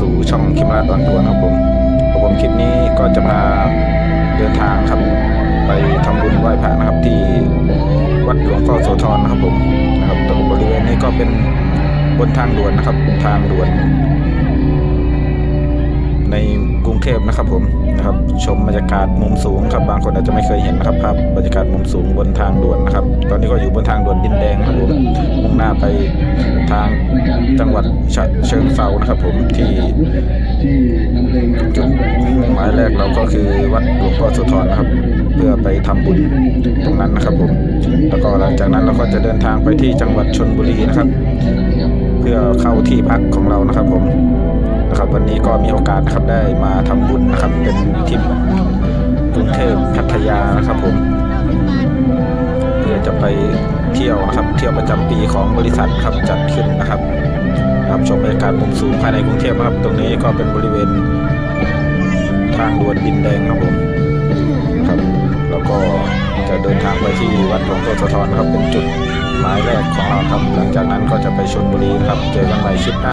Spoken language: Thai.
สู่ช่องคิมราดอนตัวนะครับผมผมคลิปนี้ก็จะพาเดินทางครับ ไปทำบุญไหว้พระนะครับ ที่วัดหลวงพ่อโสธรนะครับผมนะครับตรงบริเวณนี้ก็เป็นบนทางด่วนนะครับทางด่วน ในกรุงเทพนะครับผมนะครับ ชมบรรยากาศมุมสูงครับบางคนอาจจะไม่เคยเห็นนะครับภาพบรรยากาศมุมสูงบนทางด่วนนะครับ ตอนนี้ก็อยู่บนทางด่วนดินแดงครับผมมุ่งหน้าไป จังหวัดฉะเชิงเซานะครับผมที่จุดหมายแรกเราก็คือวัดหลวงพ่อโสธรนะครับ เพื่อไปทำบุญตรงนั้นนะครับผมแล้วก็หลังจากนั้นเราก็จะเดินทางไปที่จังหวัดชนบุรีนะครับ เพื่อเข้าที่พักของเรานะครับผมนะครับวันนี้ก็มีโอกาสนะครับได้มาทำบุญนะครับ เป็นทริปกรุงเทพพัทยานะครับผมเพื่อจะไปเที่ยวนะครับ เที่ยวประจำปีของบริษัทครับจัดขึ้นนะครับ ครับชมบรรยากาศมุมสูงภายในกรุงเทพครับ ตรงนี้ก็เป็นบริเวณทางด่วนดินแดงครับผมครับ แล้วก็จะเดินทางไปที่วัดหลวงพ่อสะทอนครับเป็นจุดหมายแรกของเราครับ หลังจากนั้นก็จะไปชลบุรีครับเจอกันใหม่คลิปหน้า